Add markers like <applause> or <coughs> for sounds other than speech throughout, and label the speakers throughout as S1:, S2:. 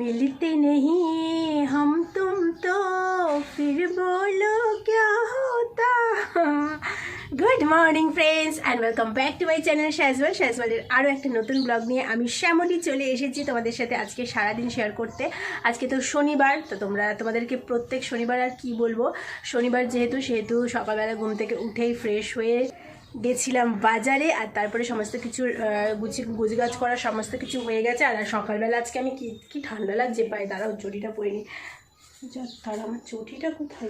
S1: मिलते नहीं हम तुम तो फिर बोलो क्या होता good morning friends and welcome back to my channel শ্যাজওয়াল শ্যাজওয়ালের আরও একটা নতুন ব্লগ নিয়ে আমি শ্যামলি চলে এসেছি তোমাদের সাথে আজকে সারাদিন শেয়ার করতে আজকে তো শনিবার তো তোমরা তোমাদেরকে প্রত্যেক শনিবার আর কি বলবো শনিবার যেহেতু সেহেতু সকালবেলা ঘুম থেকে উঠেই ফ্রেশ হয়ে গেছিলাম বাজারে আর তারপরে সমস্ত কিছু গুছি গুজগাছ করা সমস্ত কিছু হয়ে গেছে আর সকালবেলা আজকে আমি কি কি ঠান্ডা লাগছে পায়ে? দাঁড়াও, চটিটা পরিনি তার আমার চটিটা কোথায়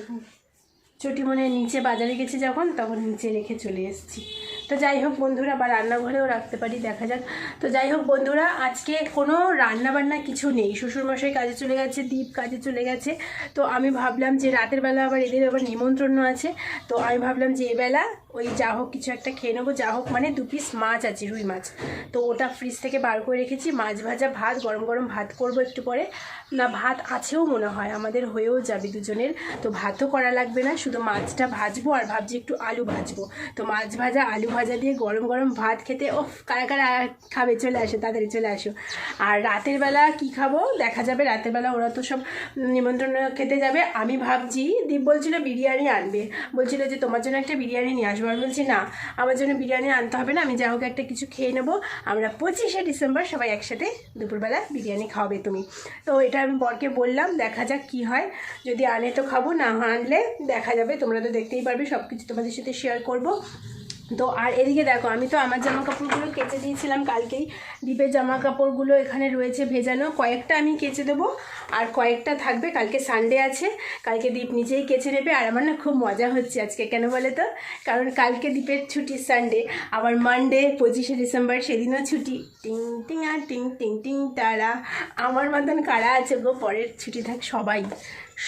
S1: চটি মনে নিচে বাজারে গেছি যখন, তখন নিচে রেখে চলে এসেছি। তো যাই হোক বন্ধুরা বা রান্নাঘরেও রাখতে পারি, দেখা যাক। তো যাই হোক বন্ধুরা, আজকে কোনো রান্না বান্না কিছু নেই। শ্বশুরমশাই কাজে চলে গেছে, দীপ কাজে চলে গেছে। তো আমি ভাবলাম যে রাতের বেলা আবার এদের আবার নিমন্ত্রণ আছে। তো আমি ভাবলাম যে এবেলা ওই যা হোক কিছু একটা খেয়ে নেব, যা হোক মানে দু পিস মাছ আছে, রুই মাছ। তো ওটা ফ্রিজ থেকে বার করে রেখেছি, মাছ ভাজা ভাত, গরম গরম ভাত করব একটু পরে। না, ভাত আছেও মনে হয়, আমাদের হয়েও যাবে দুজনের। তো ভাতও করা লাগবে না, শুধু মাছটা ভাজবো আর ভাবছি একটু আলু ভাজবো। তো মাছ ভাজা, আলু ভাজা দিয়ে গরম গরম ভাত খেতে ও কারা কারা খাবে, চলে আসো, তাড়াতাড়ি চলে আসো। আর রাতের বেলা কি খাব? দেখা যাবে, রাতের বেলা ওরা তো সব নিমন্ত্রণ খেতে যাবে। আমি ভাবছি, দীপ বলছিল বিরিয়ানি আনবে। বলছিল যে তোমার জন্য একটা বিরিয়ানি নিয়ে আসব। আমি বলছি, না, আমার জন্য বিরিয়ানি আনতে হবে না, আমি যা হোক একটা কিছু খেয়ে নেব। আমরা পঁচিশে ডিসেম্বর সবাই একসাথে দুপুরবেলা বিরিয়ানি খাওয়াবে তুমি। তো এটা আমি বরকে বললাম, দেখা যাক কি হয়। যদি আনে তো খাব, না আনলে দেখা যাবে, তোমরা তো দেখতেই পারবে সব কিছু তোমাদের সাথে শেয়ার করব। তো আর এদিকে দেখো, আমি তো আমার জামা কাপড়গুলো কেচে দিয়েছিলাম কালকেই। দ্বীপের জামা কাপড়গুলো এখানে রয়েছে ভেজানো। কয়েকটা আমি কেচে দেবো, আর কয়েকটা থাকবে, কালকে সানডে আছে। কালকে দ্বীপ নিজেই কেচে নেবে, আর আমার না খুব মজা হচ্ছে আজকে, কেন বলে তো? কারণ কালকে দ্বীপের ছুটি সানডে আবার মানডে পঁচিশে ডিসেম্বর সেদিনও ছুটি। টিং টিং, আর টিং টিং টিং তারা আমার মতন কারা আছে গো, পরের ছুটি থাক সবাই।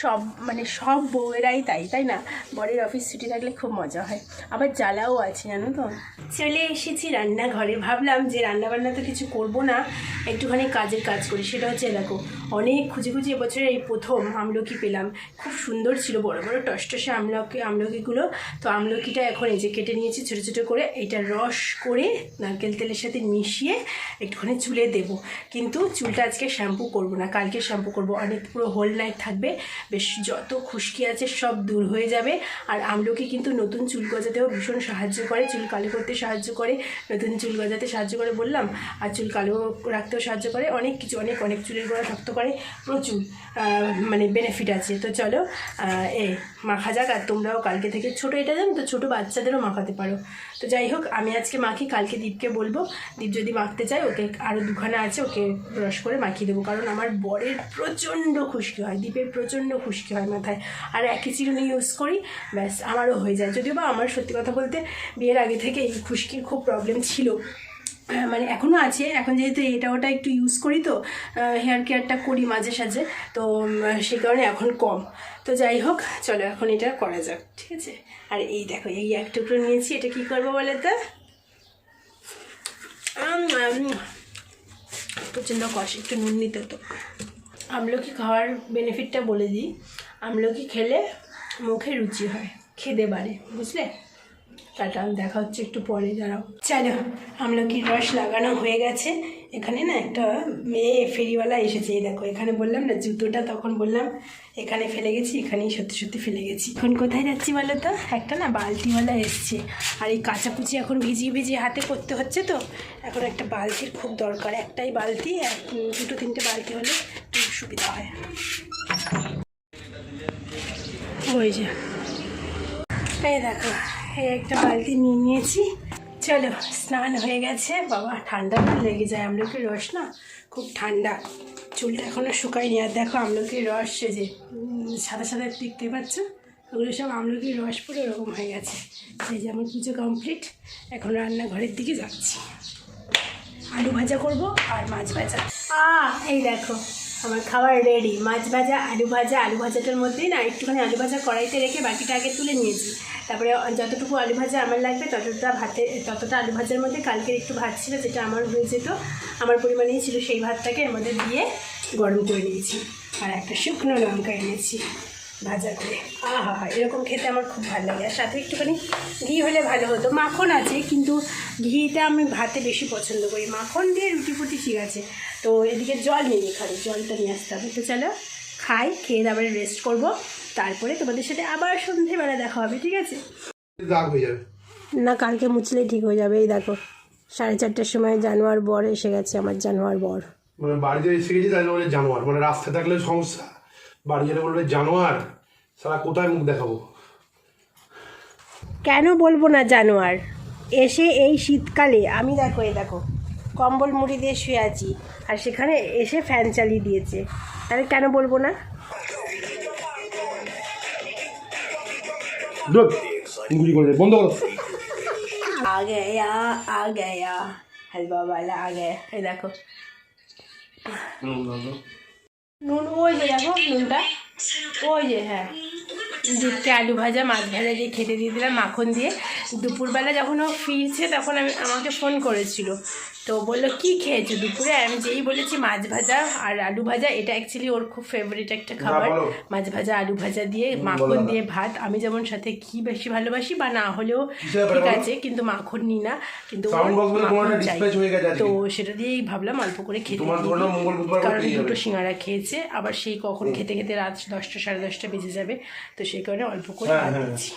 S1: সব মানে সব বউয়েরাই তাই তাই না? বরের অফিস ছুটি থাকলে খুব মজা হয়। আবার জ্বালাও আছে, জানো তো? চলে এসেছি রান্নাঘরে। ভাবলাম যে রান্না বান্না তো কিছু করব না, একটুখানি কাজের কাজ করি। সেটা হচ্ছে, দেখো, অনেক খুঁজে খুঁজে এবছরের এই প্রথম আমলকি পেলাম। খুব সুন্দর ছিল, বড় বড় টসটসে আমলকি, আমলকিগুলো। তো আমলকিটা এখন এই যে কেটে নিয়েছি, ছোটো ছোটো করে। এইটা রস করে নারকেল তেলের সাথে মিশিয়ে একটুখানি চুলে দেব। কিন্তু চুলটা আজকে শ্যাম্পু করব না, কালকে শ্যাম্পু করব। অনেক পুরো হোল নাইট থাকবে। বেশ যত খুশকি আছে সব দূর হয়ে যাবে। আর আমলকি কিন্তু নতুন চুল গজাতেও ভীষণ সাহায্য করে, চুল কালো করতে সাহায্য করে, নতুন চুল গজাতে সাহায্য করে বললাম, আর চুল কালো রাখতেও সাহায্য করে, অনেক কিছু, অনেক অনেক চুলের গোড়া শক্ত করে, প্রচুর মানে বেনিফিট আছে। তো চলো এ মাখা যাক, আর তোমরাও কালকে থেকে ছোটো এটা জানো তো, ছোটো বাচ্চাদেরও মাখাতে পারো। তো যাই হোক, আমি আজকে মাখি কালকে দীপকে বলব। দীপ যদি মাখতে চায়, ওকে আরও দুখানা আছে, ওকে ব্রাশ করে মাখিয়ে দেবো। কারণ আমার বরের প্রচণ্ড খুশকি হয়, দীপের প্রচণ্ড খুশকি হয় মাথায়। আর একই চিরুনি ইউজ করি, ব্যাস, আমারও হয়ে যায়। যদিও বা আমার সত্যি কথা বলতে, বিয়ের আগে থেকে এই খুশকির খুব প্রবলেম ছিল। <coughs> মানে এখনও আছে, এখন যেহেতু এটা ওটা একটু ইউজ করি তো হেয়ার কেয়ারটা করি মাঝে সাঝে, তো সেই কারণে এখন কম। তো যাই হোক, চলো এখন এটা করা যাক, ঠিক আছে? আর এই দেখো, এই এক টুকরো নিয়েছি, এটা কি করব বলে তো? প্রচণ্ড কষ, একটু নুন নিতে তো। আমলকি খাওয়ার বেনিফিটটা বলে দিই। আমলকি খেলে মুখে রুচি হয় খেদে বাড়ে বুঝলে? টাটা দেখা হচ্ছে একটু পরে, দাঁড়াও। চলো আমলকির রস লাগানো হয়ে গেছে। এখানে না একটা মেয়ে ফেরিওয়ালা এসেছে, এই দেখো, এখানে বললাম না, জুতোটা তখন বললাম, এখানে ফেলে গেছি, এখানেই সত্যি সত্যি ফেলে গেছি। এখন কোথায় যাচ্ছি বলো তো? একটা না বালতিওয়ালা এসছে, আর এই কাচাকুচি এখন ভিজিয়ে ভিজিয়ে হাতে করতে হচ্ছে তো, এখন একটা বালতির খুব দরকার, একটাই বালতি, এক দুটো তিনটে বালতি হলে খুব সুবিধা হয়। ওই যে। এই দেখো এই একটা বালতি নিয়ে নিয়েছি। চলো, স্নান হয়ে গেছে। বাবা, ঠান্ডা না লেগে যায়, আমলকির রস না? খুব ঠান্ডা। চুলটা এখনও শুকায়নি। আর দেখো, আমলকির রস যে সাদা সাদা দেখতে পাচ্ছ? ওগুলো সব আমলকির রস পুরো এরকম হয়ে গেছে। এই যে, আমার পুজো কমপ্লিট এখন রান্নাঘরের দিকে যাচ্ছি। আলু ভাজা করব আর মাছ ভাজা। আ, এই দেখো আমার খাবার রেডি মাছ ভাজা, আলু ভাজা, আলু ভাজাটার মধ্যেই না একটুখানি আলু ভাজা কড়াইতে রেখে বাকিটা আগে তুলে নিয়েছি। তারপরে যতটুকু আলু ভাজা আমার লাগবে ততটা ভাতে, ততটা আলু ভাজার মধ্যে কালকের একটু ভাত ছিল যেটা আমার হয়ে যেত, আমার পরিমাণেই ছিল সেই ভাতটাকে আমাদের দিয়ে গরম করে নিয়েছি। আর একটা শুকনো লঙ্কা এনেছি। ভাজা করে। আহা এরকম খেতে আমার খুব ভালো লাগে। আর সাথে একটুখানি ঘি হলে ভালো হতো। মাখন আছে কিন্তু ঘিটা আমি ভাতে বেশি পছন্দ করি। মাখন দিয়ে রুটি ফুটি ঠিক আছে। তো এদিকে জল নিয়ে খালি জলটা নিয়ে আসতে হবে। তো চলো খাই খেয়ে তারপরে রেস্ট করব। তারপরে তোমাদের সাথে আবার সন্ধেবেলা দেখা হবে ঠিক আছে? না কালকে মুছলে ঠিক হয়ে যাবে এই দেখো। সাড়ে চারটার সময় জানোয়ার বর এসে গেছে আমার জানোয়ার বর।
S2: মানে বাড়িতে এসে গেছি তাই জানোয়ার। মানে রাস্তায় থাকলে সমস্যা। বাড়ি বলবে জানোয়ার? সারা কোথায় মুখ দেখাবো?
S1: কেন বলব না জানোয়ার? এসে এই শীতকালে আমি দেখো এ দেখো কম্বল মুড়ি দিয়ে শুয়ে আছি আর সেখানে এসে ফ্যান চালিয়ে দিয়েছে। তাহলে কেন বলব না?
S2: বন্ধ করো।
S1: আ আ গয়া। হালবা আ এই দেখো। নুন ওই যে দেখো নুনটা। ওই যে হ্যাঁ। দুধকে আলু ভাজা মাছ ভাজা দিয়ে খেতে দিয়ে দিলাম মাখন দিয়ে। দুপুরবেলা যখন ও ফিরছে তখন আমি আমাকে ফোন করেছিল। তো বলল কি খেয়েছো দুপুরে? আমি যেই বলেছি মাছ ভাজা আর আলু ভাজা এটা অ্যাকচুয়ালি ওর খুব ফেভারিট একটা খাবার। মাছ ভাজা আলু ভাজা দিয়ে মাখন দিয়ে ভাত। আমি যেমন সাথে ঘি বেশি ভালোবাসি বা না হলেও ঠিক আছে কিন্তু মাখন নিই না। কিন্তু। তো সেটা দিয়েই ভাবলাম অল্প করে খেতে
S2: না
S1: কারণ দুটো। সিঙ্গারা খেয়েছে আবার সেই কখন খেতে খেতে রাত দশটা সাড়ে দশটা বেজে যাবে। তো সেই কারণে অল্প করে
S2: হ্যাঁ,
S1: ভাত
S2: হ্যাঁ।
S1: দিচ্ছি।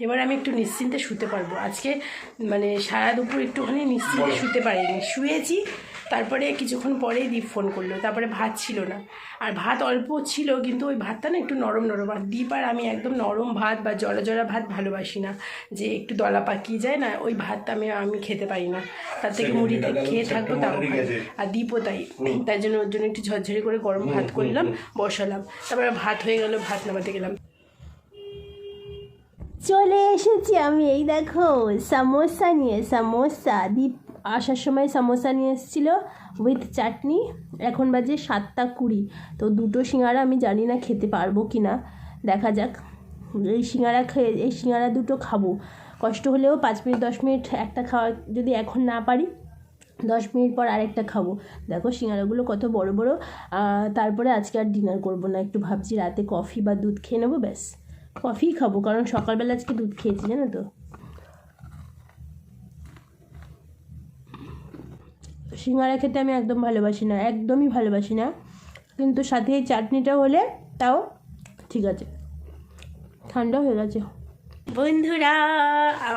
S1: এবার আমি একটু নিশ্চিন্তে শুতে পারব। আজকে মানে সারা দুপুর একটুখানি নিশ্চিন্তে শুতে পারিনি। শুয়েছি তারপরে কিছুক্ষণ পরেই দীপ ফোন করল তারপরে ভাত ছিল না। আর ভাত অল্প ছিল কিন্তু ওই ভাতটা না একটু নরম নরম। আর দীপ আর আমি একদম নরম ভাত বা জলা জলা ভাত ভালোবাসি না যে একটু দলা পাকিয়ে যায় না ওই ভাতটা আমি আমি খেতে পারি না। তার থেকে মুড়িটা খেয়ে থাকব তাও। আর দীপও তাই। তাই জন্য ওর জন্য একটু ঝরঝরে করে গরম ভাত করলাম বসালাম। তারপরে ভাত হয়ে গেল ভাত নামাতে গেলাম। চলে এসেছি আমি এই দেখো সামোসা নিয়ে সামোসা দীপ আসার সময় সামোসা নিয়ে এসেছিল উইথ চাটনি। এখন বাজে সাতটা কুড়ি। তো দুটো সিঙ্গারা আমি জানি না খেতে পারব কি না দেখা যাক। এই সিঙ্গারা খেয়ে, এই সিঙ্গারা দুটো খাব। কষ্ট হলেও পাঁচ মিনিট, দশ মিনিট একটা খাওয়া, যদি এখন না পারি, দশ মিনিট পর আরেকটা খাব। দেখো সিঙ্গারাগুলো কত বড় বড়। তারপরে আজকে আর ডিনার করব না। একটু ভাবছি রাতে কফি বা দুধ খেয়ে নেব, ব্যাস। কফি খাব, কারণ সকালবেলা আজকে দুধ খেয়েছি, জানো তো? সিঙ্গারা খেতে আমি একদম ভালোবাসি না, একদমই ভালোবাসি না। কিন্তু সাথে এই চাটনিটা হলে তাও ঠিক আছে। ঠান্ডা হয়ে গেছে। বন্ধুরা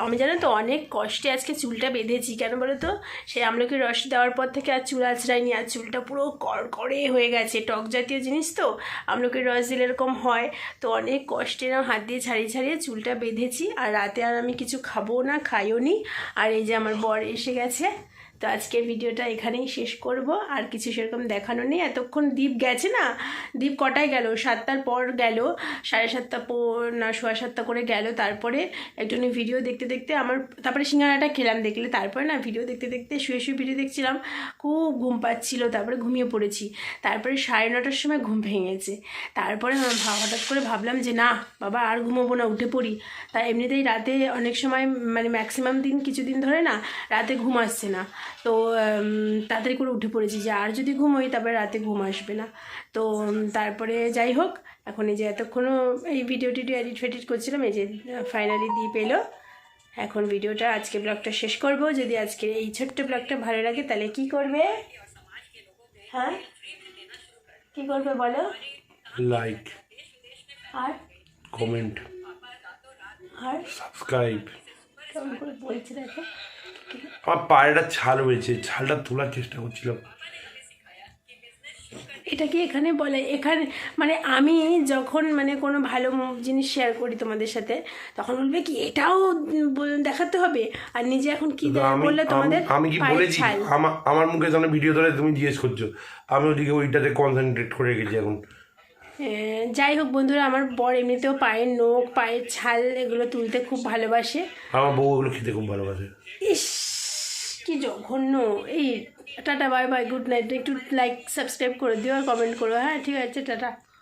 S1: আমি জানো তো অনেক কষ্টে আজকে চুলটা বেঁধেছি, কেন বলো তো? সেই আমলকি রস দেওয়ার পর থেকে আর চুল আঁচড়াইনি, আর চুলটা পুরো কড়কড়ে হয়ে গেছে। টক জাতীয় জিনিস তো, আমলকির রস দিলে এরকম হয়। তো অনেক কষ্টে না হাত দিয়ে ছাড়িয়ে ছাড়িয়ে চুলটা বেঁধেছি, আর রাতে আর আমি কিছু খাব না, খাইও নি। আর এই যে আমার বর এসে গেছে তো আজকের ভিডিওটা এখানেই শেষ করব। আর কিছু সেরকম দেখানো নেই। এতক্ষণ দ্বীপ গেছে না? দ্বীপ কটায় গেল? সাতটার পর গেল। সাড়ে সাতটা পর না, সোয়া সাতটা করে গেল। তারপরে একটুখানি ভিডিও দেখতে দেখতে আমার, তারপরে সিঙ্গারাটা খেলাম দেখলে। তারপরে না ভিডিও দেখতে দেখতে শুয়ে শুয়ে ভিডিও দেখছিলাম। খুব ঘুম পাচ্ছিল। তারপরে ঘুমিয়ে পড়েছি। তারপরে সাড়ে নটার সময় ঘুম ভেঙেছে। তারপরে হঠাৎ করে ভাবলাম যে, না, বাবা, আর ঘুমোবো না, উঠে পড়ি। তা এমনিতেই রাতে অনেক সময় মানে ম্যাক্সিমাম দিন, কিছুদিন ধরে না, রাতে ঘুম আসছে না। তো তাড়াতাড়ি করে উঠে পড়েছি যে আর যদি ঘুমোই তারপরে রাতে ঘুম আসবে না। তো তারপরে যাই হোক এখন এই যে এতক্ষণও এই ভিডিও টিডিও এডিট ফেডিট করছিলাম এই যে ফাইনালি দিয়ে পেল এখন ভিডিওটা আজকে ব্লগটা শেষ করব। যদি আজকের এই ছোট্ট ব্লগটা ভালো লাগে তাহলে কি করবে? হ্যাঁ? কি করবে বলো?
S2: লাইক
S1: আর?
S2: কমেন্ট
S1: আর?
S2: সাবস্ক্রাইব
S1: কেমন করে বলছে দেখো।
S2: আমার পায়েটা ছাল হয়েছে ছালটা তোলার চেষ্টা করছিলাম।
S1: এটা কি এখানে বলে? এখানে মানে আমি যখন মানে কোনো ভালো জিনিস শেয়ার করি তোমাদের সাথে তখন বলবে কি এটাও দেখাতে হবে? আর নিজে এখন কি বললে তোমাদের
S2: আমি- কি বলেছি? আমার মুখে যখন ভিডিও ধরে তুমি জিজ্ঞেস করছ। আমি ওদিকে ওইটাতে কনসেন্ট্রেট করে গেছি এখন।
S1: যাই হোক বন্ধুরা আমার বর এমনিতেও পায়ের নোখ পায়ের ছাল এগুলো তুলতে খুব ভালোবাসে।
S2: আমার বউ এগুলো খেতে খুব ভালোবাসে।
S1: ইস কি জঘন্য। এই tata bye bye good night. একটু লাইক সাবস্ক্রাইব করে দিও আর কমেন্ট করো। হ্যাঁ ঠিক আছে টাটা।